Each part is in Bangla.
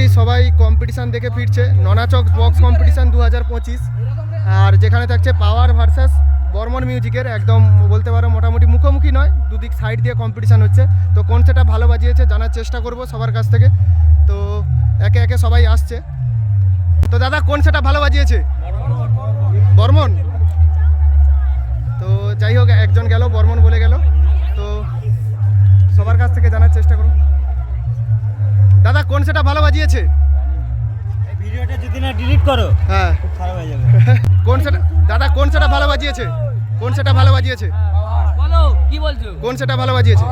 মোটামুটি সবাই কম্পিটিশান দেখে ফিরছে। ননাচক বক্স কম্পিটিশান দু হাজার পঁচিশ। আর যেখানে থাকছে পাওয়ার ভার্সাস বর্মন মিউজিকের একদম বলতে পারো মোটামুটি মুখোমুখি নয়, দুদিক সাইড দিয়ে কম্পিটিশান হচ্ছে। তো কোন সেটা ভালো বাজিয়েছে জানার চেষ্টা করব সবার কাছ থেকে। তো একে একে সবাই আসছে। তো দাদা, কোন সেটা ভালো বাজিয়েছে? বর্মন। তো যাই হোক, একজন গেল। সেটা ভালো বাজিয়েছে? ভিডিওটা যদি না ডিলিট করো হ্যাঁ। খুব খারাপ হয়ে যাবে। কোন সেটা দাদা কোন সেটা ভালো বাজিয়েছে? কোন সেটা ভালো বাজিয়েছে? বলো কি বলছো? কোন সেটা ভালো বাজিয়েছে?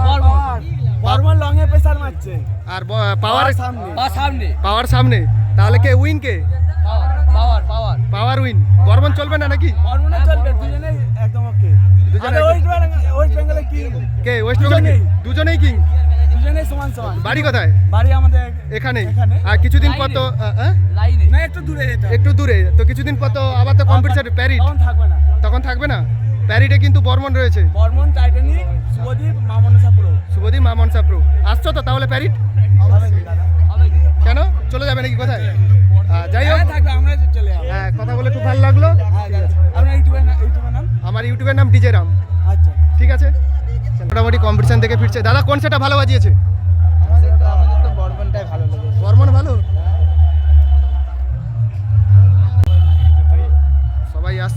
বর্মন লং এ প্রেসার মারছে। আর পাওয়ার সামনে। বা সামনে। পাওয়ার সামনে। তাহলে কে উইন কে? Power power power win Barman চলবে না নাকি? বর্মনে চলবে দুজনেই একদম ওকে দুজনে ওয়েস্ট বেঙ্গল ওয়েস্ট বেঙ্গলে কি কে ওয়েস্ট বেঙ্গল দুজনেই। দুজনেই কিং সমান সমান। বাড়ি কোথায়? বাড়ি আমাদের এখানেই? এখানে। আর কিছুদিন পর তো? লাইনে। না একটু দূরে যেতে একটু দূরে। তো কিছুদিন পর তো আবার তো কম্পিটিশন প্যারিড তখন থাকবে না। তখন থাকবে না? প্যারিডে কিন্তু বর্মন রয়েছে। বর্মন টাইটানিক শুভদীপ মামনসা পুরো শুভদীপ মা প্রো আসছো তো তাহলে প্যারিড? কেন? চলে যাবে নাকি কোথায়? যাই হোক। হ্যাঁ থাকবে আমরা চলে যাব। হ্যাঁ কথা বলে খুব ভালো লাগল। হ্যাঁ ঠিক আছে। আপনার ইউটিউবের নাম আমার ইউটিউবের নাম ডিজে রাম। আচ্ছা। ঠিক আছে? মোটামুটি কম্পিটিশন থেকে ফিরছে। দাদা কোন সেটা ভালো বাজিয়েছে?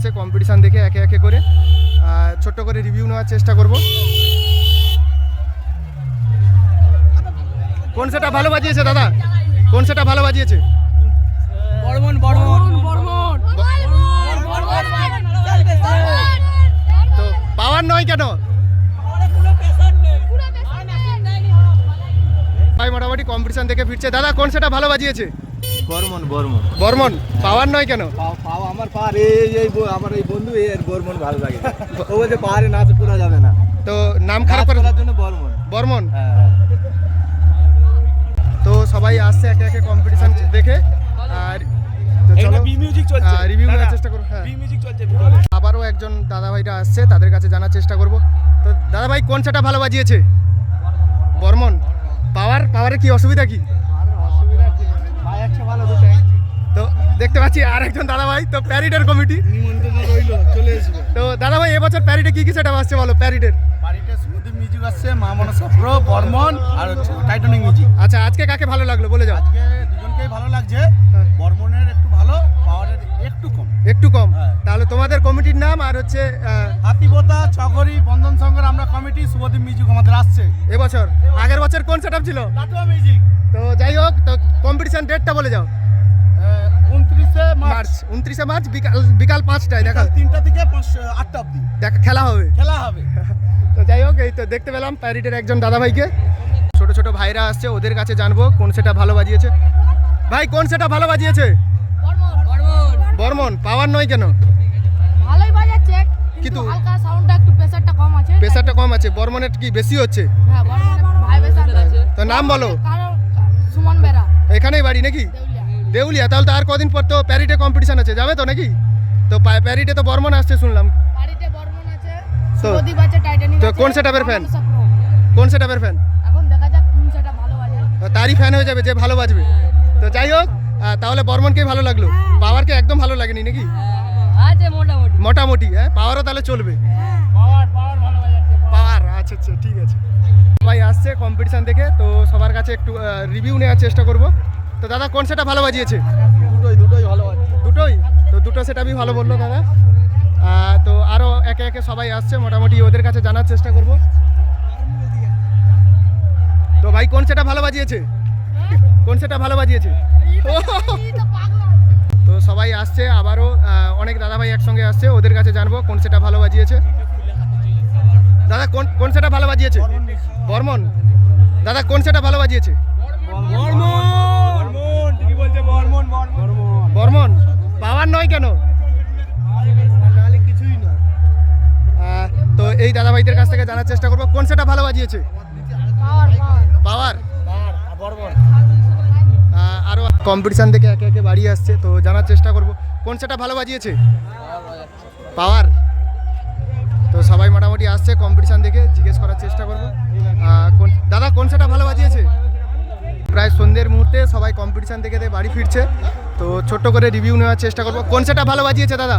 আসছে কম্পিটিশন দেখে একে একে করে। ছোট্ট করে রিভিউ নেওয়ার চেষ্টা করব। কোন সেটা ভালো বাজিয়েছে দাদা? কোন সেটা ভালো বাজিয়েছে? বর্মন বর্মন। বর্মন তো পাওয়ার নয় কেন? ভাই মোটামুটি কম্পিটিশন থেকে ফিরছে। দাদা কোন সেটা ভালো বাজিয়েছে? বর্মন বর্মন। বর্মন পাওয়ার নয় কেন? পাও পাও আমার পার এই এই আমার এই বন্ধু এর বর্মন ভালো লাগে। ও বলছে পাহাড়ে নাচ করা যাবে না। তো নাম খারাপ করার জন্য বর্মন। বর্মন? হ্যাঁ। তো সবাই আসছে একে একে কম্পিটিশন দেখে। আর তো চলো বি মিউজিক চলছে। রিভিউ নেওয়ার চেষ্টা করো হ্যাঁ। বি মিউজিক চলছে ভিতরে আবারও একজন দাদা ভাইরা আসছে তাদের কাছে জানার চেষ্টা করব। তো দাদা ভাই কোন সেটা ভালো বাজিয়েছে? বর্মন। পাওয়ার পাওয়ারে কি অসুবিধা কি? দেখতে পাচ্ছি আর একজন দাদা ভাই তো প্যারিডের কমিটি। নিমন্ত্রণ রইল চলে আসবে তো দাদা ভাই এবছর প্যারিডে কি কি সেটা আসছে বলো প্যারিডের মিউজিক আসছে মা মনসা প্রো বর্মন আর হচ্ছে টাইটানিক মিউজিক আচ্ছা আজকে কাকে ভালো লাগল বলে যাও। আজকে দুজনকেই ভালো লাগছে হ্যাঁ। বর্মনের একটু ভালো পাওয়ারের একটু কম। একটু কম। হ্যাঁ। তাহলে তোমাদের কমিটির নাম আর হচ্ছে হাতিবোতা চকরি বন্ধন সংঘের আমরা কমিটি শুভদীপ মিউজিক আমাদের আসছে। এবছর। আগের বছর কোন সেট ছিল? লাটুয়া মিউজিক তো যাই হোক তো কম্পিটিশন ডেটটা বলে যাও। মার্চ মার্চ উনত্রিশে মার্চ বিকাল বিকাল পাঁচটায় দেখা। তিনটা থেকে আটটা অবধি। দেখা খেলা হবে। খেলা হবে। তো যাই হোক এই তো দেখতে পেলাম প্যারিডের একজন দাদা ভাইকে ছোট ছোট ভাইরা আসছে ওদের কাছে জানব কোন সেটা ভালো বাজিয়েছে। ভাই কোন সেটা ভালো বাজিয়েছে? বর্মন পাওয়ার নয় কেন? ভালোই বাজাচ্ছে কিন্তু- হালকা সাউন্ডটা একটু প্রেসারটা কম আছে। প্রেসারটা কম আছে বর্মনের কি বেশি হচ্ছে? হ্যাঁ বর্মনের ভাই। তো নাম বলো। সুমন বেরা। এখানেই বাড়ি নাকি? দেউলিয়া তাহলে তো আর কদিন পর তো প্যারিডে কম্পিটিশন আছে যাবে তো নাকি? তো পা- প্যারিডে তো বর্মন আসছে শুনলাম। তো- তো কোন? মানসা Pro। কোন সেটাপের ফ্যান এখন দেখা যাক কোন সেটা ভালো বাজে। তারই ফ্যান হয়ে যাবে যে ভালো বাজবে। তো যাই হোক তাহলে বর্মনকেই ভালো লাগল। পাওয়ারকে একদম ভালো লাগেনি নাকি? আছে মোটামুটি। মোটামুটি হ্যাঁ পাওয়ারও তাহলে চলবে। পাওয়ার পাওয়ার ভালো পাওয়ার। আচ্ছা আচ্ছা ঠিক আছে। সবাই আসছে কম্পিটিশন দেখে তো সবার কাছে একটু রিভিউ নেওয়ার চেষ্টা করব। তো দাদা কোন সেটা ভালো বাজিয়েছে? দুটোই দুটোই ভালো দুটোই? তো দুটো সেটা আমি ভালো বলল দাদা। তো আরও একে একে সবাই আসছে মোটামুটি ওদের কাছে জানার চেষ্টা করব। তো ভাই কোন সেটা ভালো বাজিয়েছে? কোন সেটা ভালো বাজিয়েছে? তো সবাই আসছে আবারও অনেক দাদা ভাই একসঙ্গে আসছে ওদের কাছে জানব কোন সেটা ভালো বাজিয়েছে। দাদা কোন কোন সেটা ভালো বাজিয়েছে? বর্মন। দাদা কোন সেটা ভালো বাজিয়েছে? বর্মন। ভাইদের কাছ থেকে জানার চেষ্টা করব। কোন সেটা ভালো বাজিয়েছে? পাওয়ার পাওয়ার পাওয়ার আরও কম্পিটিশান থেকে একে একে বাড়ি আসছে তো জানার চেষ্টা করব। কোন সেটা ভালো বাজিয়েছে? পাওয়ার তো সবাই মোটামুটি আসছে কম্পিটিশান দেখে জিজ্ঞেস করার চেষ্টা করব। কোন দাদা কোন সেটা ভালো বাজিয়েছে? প্রায় সন্ধ্যের মুহূর্তে সবাই কম্পিটিশান দেখে দিয়ে বাড়ি ফিরছে তো ছোট্ট করে রিভিউ নেওয়ার চেষ্টা করব। কোন সেটটা ভালো বাজিয়েছে দাদা?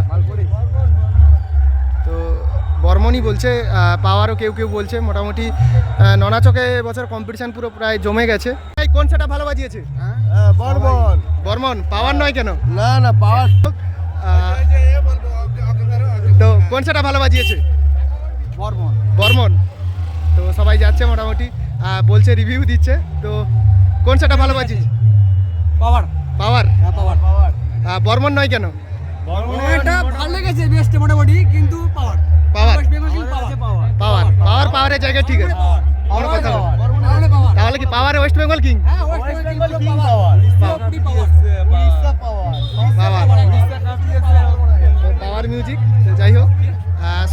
বর্মনই বলছে পাওয়ারও কেউ কেউ বলছে। মোটামুটি ননাচকে বছর কম্পিটিশান পুরো প্রায় জমে গেছে। কোন সেটা ভালো বাজিয়েছে? বর্মন বর্মন পাওয়ার নয় কেন? না না পাওয়ার তো কোন সেটা ভালো বাজিয়েছে? বর্মন বর্মন তো সবাই যাচ্ছে মোটামুটি বলছে রিভিউ দিচ্ছে। তো কোন সেটা ভালো বাজিয়েছে? পাওয়ার। পাওয়ার। হ্যাঁ পাওয়ার পাওয়ার। বর্মন নয় কেন? এটা ভালো লেগেছে বেস্ট মোটামুটি কিন্তু পাওয়ার। পাওয়ার। পাওয়ার। পাওয়ার। পাওয়ার পাওয়ারের জায়গায় ঠিক আছে। কোনো কথা তাহলে কি পাওয়ারে ওয়েস্ট বেঙ্গল কিং হ্যাঁ West Bengal king power. Music যাই হোক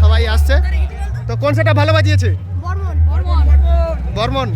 সবাই আসছে। তো কোন সেটা ভালো বাজিয়েছে? বর্মন। বর্মন।